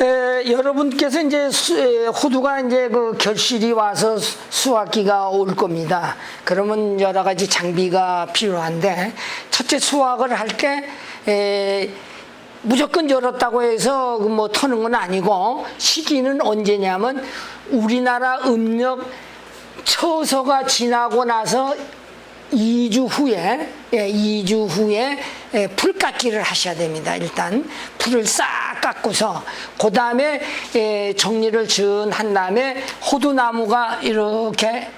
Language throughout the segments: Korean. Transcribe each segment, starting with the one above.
에, 여러분께서 이제 수, 에, 호두가 이제 그 결실이 와서 수- 수확기가 올 겁니다. 그러면 여러 가지 장비가 필요한데 첫째 수확을 할때 무조건 열었다고 해서 그뭐 터는 건 아니고 시기는 언제냐면 우리나라 음력 처서가 지나고 나서 2주 후에 예, 2주 후에 예, 풀 깎기를 하셔야 됩니다. 일단 풀을 싹 깎고서 그 다음에 예, 정리를 전한 다음에 호두나무가 이렇게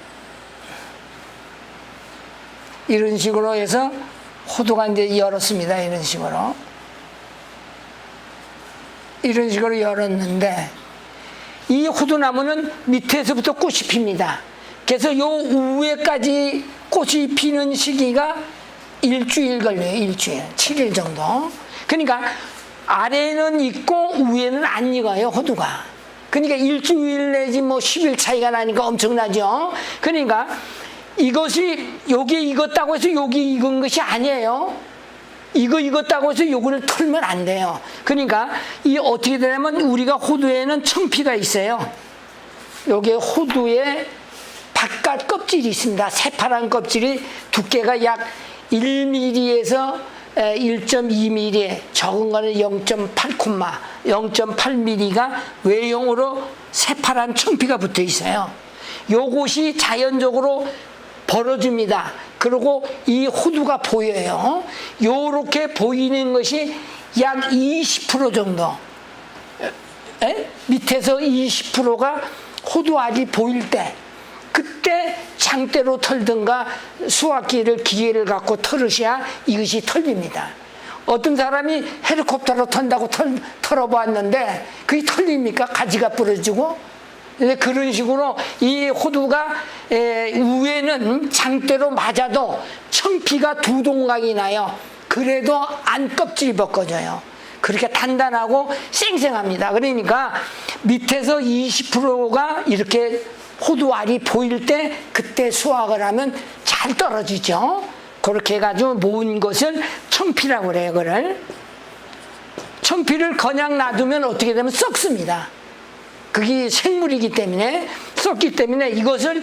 이런 식으로 해서 호두가 이제 열었습니다. 이런 식으로 이런 식으로 열었는데 이 호두나무는 밑에서부터 꽃이 핍니다. 그래서 요 위에까지 꽃이 피는 시기가 일주일 걸려요. 일주일. 7일 정도. 그러니까 아래는 익고 위에는 안 익어요. 호두가. 그러니까 일주일 내지 뭐 10일 차이가 나니까 엄청나죠. 그러니까 이것이 여기 익었다고 해서 여기 익은 것이 아니에요. 이거 익었다고 해서 요거를 털면 안 돼요. 그러니까 이 어떻게 되냐면 우리가 호두에는 청피가 있어요. 여기에 호두에 바깥 껍질이 있습니다. 새파란 껍질이 두께가 약 1mm에서 1.2mm, 적은 거는 0.8콤마, 0.8mm가 외형으로 새파란 청피가 붙어 있어요. 요것이 자연적으로 벌어집니다. 그리고 이 호두가 보여요. 요렇게 보이는 것이 약 20% 정도. 에? 밑에서 20%가 호두알이 보일 때 그때 장대로 털든가 수확기를 기계를 갖고 털으셔야 이것이 털립니다. 어떤 사람이 헬리콥터로 턴다고 털, 털어봤는데 그게 털립니까? 가지가 부러지고 그런 식으로 이 호두가 에, 위에는 장대로 맞아도 청피가 두 동강이 나요. 그래도 안 껍질이 벗겨져요. 그렇게 단단하고 쌩쌩합니다. 그러니까 밑에서 20%가 이렇게 호두알이 보일 때 그때 수확을 하면 잘 떨어지죠. 그렇게 해가지고 모은 것을 청피라고 그래요. 그걸 청피를 그냥 놔두면 어떻게 되면 썩습니다. 그게 생물이기 때문에 썩기 때문에 이것을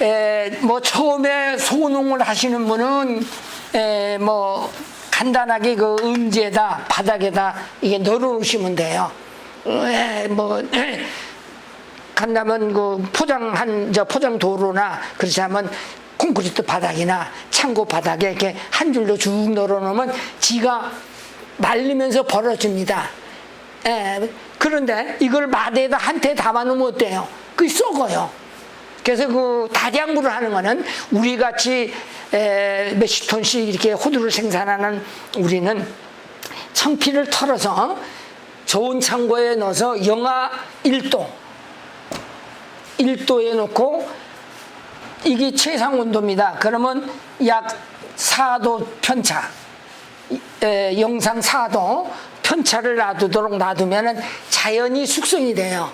에, 뭐 처음에 소농을 하시는 분은 에, 뭐 간단하게 그 음지에다 바닥에다 이게 널어 놓으시면 돼요. 에, 뭐 에, 간다면 그 포장한 저 포장 도로나 그렇지 않으면 콘크리트 바닥이나 창고 바닥에 이렇게 한 줄로 쭉 널어놓으면 지가 말리면서 벌어집니다. 예, 그런데 이걸 마대에다 한테 담아놓으면 어때요? 그게 썩어요. 그래서 그 다량구를 하는 거는 우리 같이 에, 몇십 톤씩 이렇게 호두를 생산하는 우리는 청피를 털어서 좋은 창고에 넣어서 영하 1도, 1도에 놓고 이게 최상 온도입니다. 그러면 약 4도 편차, 에, 영상 4도 편차를 놔두도록 놔두면은 자연히 숙성이 돼요.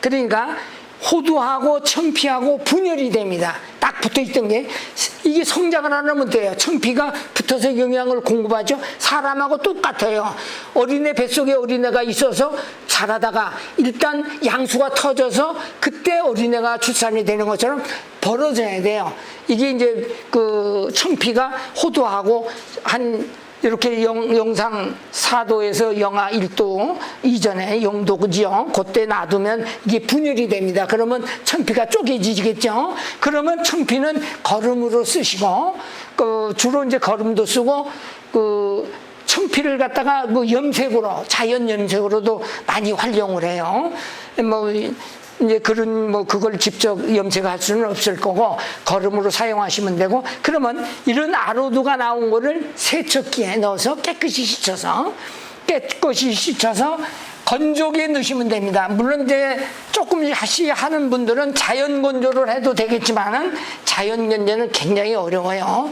그러니까 호두하고 청피하고 분열이 됩니다. 딱 붙어 있던 게 이게 성장을 안 하면 돼요. 청피가 붙어서 영양을 공급하죠. 사람하고 똑같아요. 어린애 뱃속에 어린애가 있어서 자라다가 일단 양수가 터져서 그때 어린애가 출산이 되는 것처럼 벌어져야 돼요. 이게 이제 그 청피가 호두하고 한 이렇게 영, 영상 4도에서 영하 1도 이전에 영도지요. 그때 놔두면 이게 분열이 됩니다. 그러면 청피가 쪼개지겠죠. 그러면 청피는 거름으로 쓰시고 그 주로 이제 거름도 쓰고 그 청피를 갖다가 뭐 염색으로 자연 염색으로도 많이 활용을 해요. 뭐 이제 그런 뭐 그걸 직접 염색할 수는 없을 거고 거름으로 사용하시면 되고 그러면 이런 아로드가 나온 거를 세척기에 넣어서 깨끗이 씻어서 깨끗이 씻어서 건조기에 넣으시면 됩니다. 물론 이제 조금 하시 하는 분들은 자연 건조를 해도 되겠지만은 자연 건조는 굉장히 어려워요.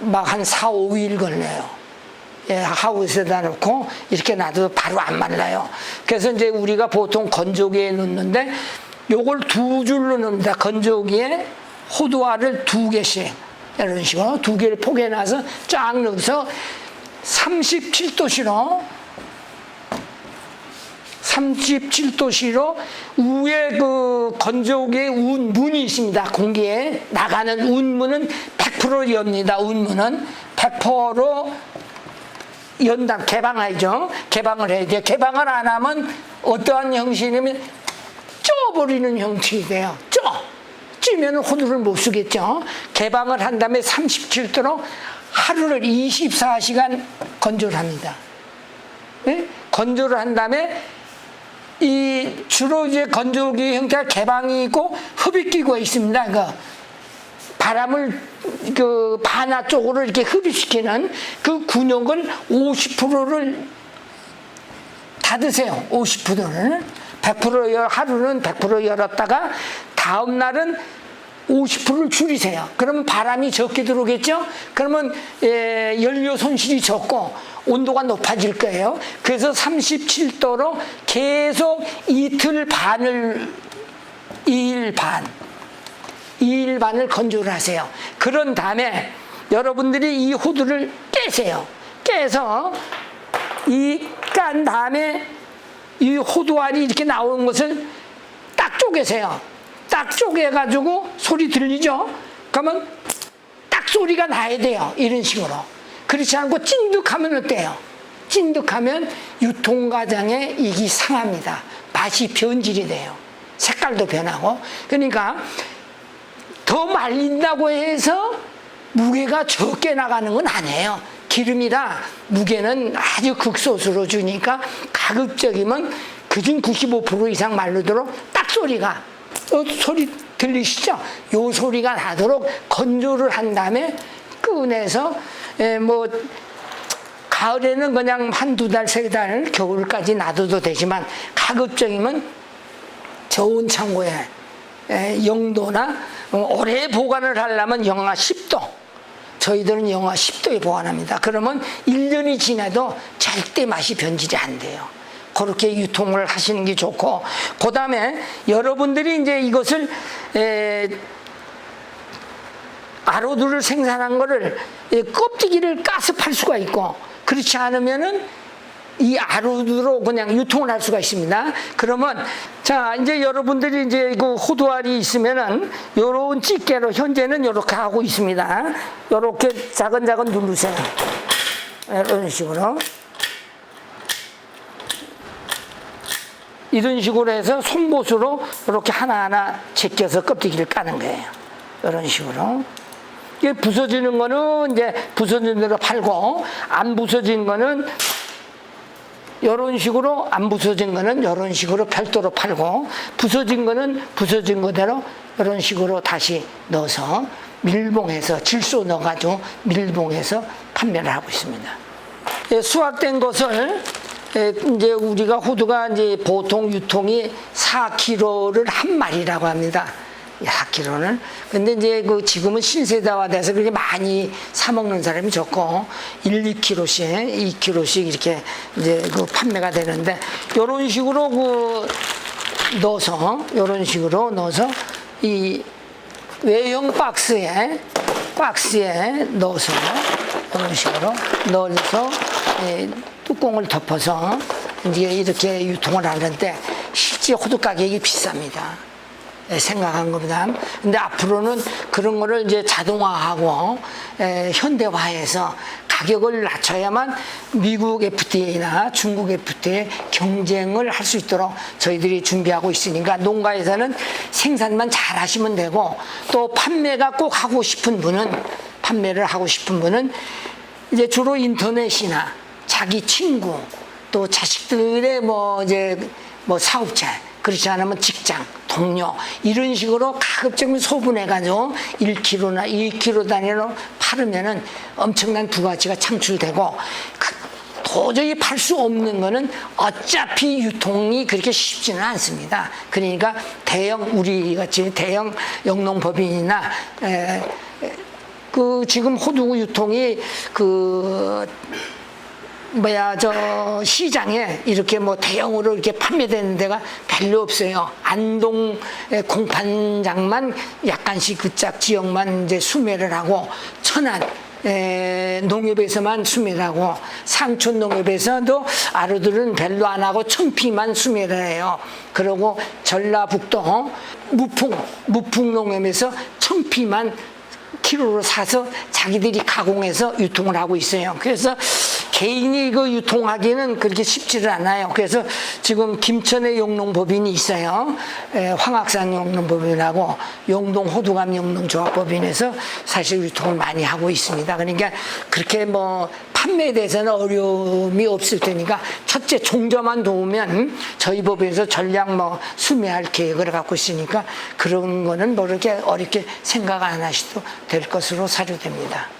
막 한 4, 5일 걸려요. 예, 하우스에다 놓고 이렇게 놔도 바로 안 말라요. 그래서 이제 우리가 보통 건조기에 넣는데 요걸 두 줄로 넣습니다. 건조기에 호두알을 두 개씩 이런 식으로 두 개를 포개 놔서 쫙 넣어서 37도씨로 37도씨로 위에 그 건조기에 운 문이 있습니다. 공기에 나가는 운문은 100% 엽니다. 운문은 100%로 연단 개방하죠. 개방을 해야 돼요. 개방을 안 하면 어떠한 형식이냐면 쪄버리는 형식이 돼요. 쪄. 찌면 호두를 못 쓰겠죠. 개방을 한 다음에 37도로 하루를 24시간 건조를 합니다. 예? 건조를 한 다음에 이 주로 이제 건조기 형태가 개방이 있고 흡입기구가 있습니다. 그 바람을 그 반화 쪽으로 이렇게 흡입시키는 그 군역을 50%를 닫으세요. 50%를 100% 열- 하루는 100% 열었다가 다음 날은 50%를 줄이세요. 그러면 바람이 적게 들어오겠죠? 그러면 예, 연료 손실이 적고 온도가 높아질 거예요. 그래서 37도로 계속 이틀 반을 2일 반 2일 반을 건조를 하세요. 그런 다음에 여러분들이 이 호두를 깨세요. 깨서 이 깐 다음에 이 호두알이 이렇게 나오는 것을 딱 쪼개세요. 딱 쪼개가지고 소리 들리죠? 그러면 딱 소리가 나야 돼요. 이런 식으로. 그렇지 않고 찐득하면 어때요? 찐득하면 유통과정에 이기 상합니다. 맛이 변질이 돼요. 색깔도 변하고. 그러니까 더 말린다고 해서 무게가 적게 나가는 건 아니에요. 기름이라 무게는 아주 극소수로 주니까 가급적이면 그중 95% 이상 말르도록 딱 소리가 어, 소리 들리시죠? 요 소리가 나도록 건조를 한 다음에 꺼내서 에, 뭐 가을에는 그냥 한두 달, 세 달, 겨울까지 놔둬도 되지만 가급적이면 저온 창고에 에, 영도나 어, 오래 보관을 하려면 영하 10도 저희들은 영하 10도에 보관합니다. 그러면 1년이 지나도 절대 맛이 변질이 안 돼요. 그렇게 유통을 하시는 게 좋고 그 다음에 여러분들이 이제 이것을 에, 아로드를 생산한 거를 이 껍데기를 팔 수가 있고 그렇지 않으면은 이 아로드로 그냥 유통을 할 수가 있습니다. 그러면 자 이제 여러분들이 이제 그 호두알이 있으면은 요런 집게로 현재는 요렇게 하고 있습니다. 요렇게 작은 작은 누르세요. 이런 식으로 이런 식으로 해서 손못으로 이렇게 하나하나 제껴서 껍데기를 까는 거예요. 이런 식으로. 이게 부서지는 거는 이제 부서진 대로 팔고 안 부서진 거는 이런 식으로 안 부서진 거는 이런 식으로 별도로 팔고 부서진 거는 부서진 거대로 이런 식으로 다시 넣어서 밀봉해서 질소 넣어가지고 밀봉해서 판매를 하고 있습니다. 예, 수확된 것을 예, 이제 우리가 호두가 이제 보통 유통이 4kg를 한 마리라고 합니다. 4kg는. 근데 이제 그 지금은 신세대화돼서 그렇게 많이 사 먹는 사람이 적고 1, 2kg씩, 2kg씩 이렇게 이제 그 판매가 되는데 이런 식으로 그 넣어서 이런 식으로 넣어서 이 외형 박스에 박스에 넣어서 이런 식으로 넣어서 예, 뚜껑을 덮어서 이제 이렇게 유통을 하는데 실제 호두 가격이 비쌉니다. 예, 생각한 겁니다. 근데 앞으로는 그런 거를 이제 자동화하고 에, 현대화해서 가격을 낮춰야만 미국 FTA나 중국 FTA 경쟁을 할 수 있도록 저희들이 준비하고 있으니까 농가에서는 생산만 잘 하시면 되고 또 판매가 꼭 하고 싶은 분은 판매를 하고 싶은 분은 이제 주로 인터넷이나 자기 친구 또 자식들의 뭐 이제 뭐 사업체 그렇지 않으면 직장 동료 이런 식으로 가급적이면 소분해가지고 1kg나 2kg 단위로 팔으면은 엄청난 부가치가 창출되고 그 도저히 팔 수 없는 거는 어차피 유통이 그렇게 쉽지는 않습니다. 그러니까 대형 우리 같이 대형 영농법인이나 에, 에, 그 지금 호두 유통이 그 뭐야 저 시장에 이렇게 뭐 대형으로 이렇게 판매되는 데가 별로 없어요. 안동 공판장만 약간씩 그짝 지역만 이제 수매를 하고 천안 에, 농협에서만 수매하고 상촌 농협에서도 아루들은 별로 안 하고 천피만 수매를 해요. 그리고 전라북도 어? 무풍 무풍 농협에서 천피만 키로로 사서 자기들이 가공해서 유통을 하고 있어요. 그래서 개인이 그 유통하기는 그렇게 쉽지를 않아요. 그래서 지금 김천의 용농법인이 있어요. 에, 황악산 용농법인하고 용동 호두감 용농조합법인에서 사실 유통을 많이 하고 있습니다. 그러니까 그렇게 뭐 판매에 대해서는 어려움이 없을 테니까 첫째 종자만 도우면 저희 법에서 전량 뭐 수매할 계획을 갖고 있으니까 그런 거는 뭐 이렇게 어렵게 생각 안 하셔도 될 것으로 사료됩니다.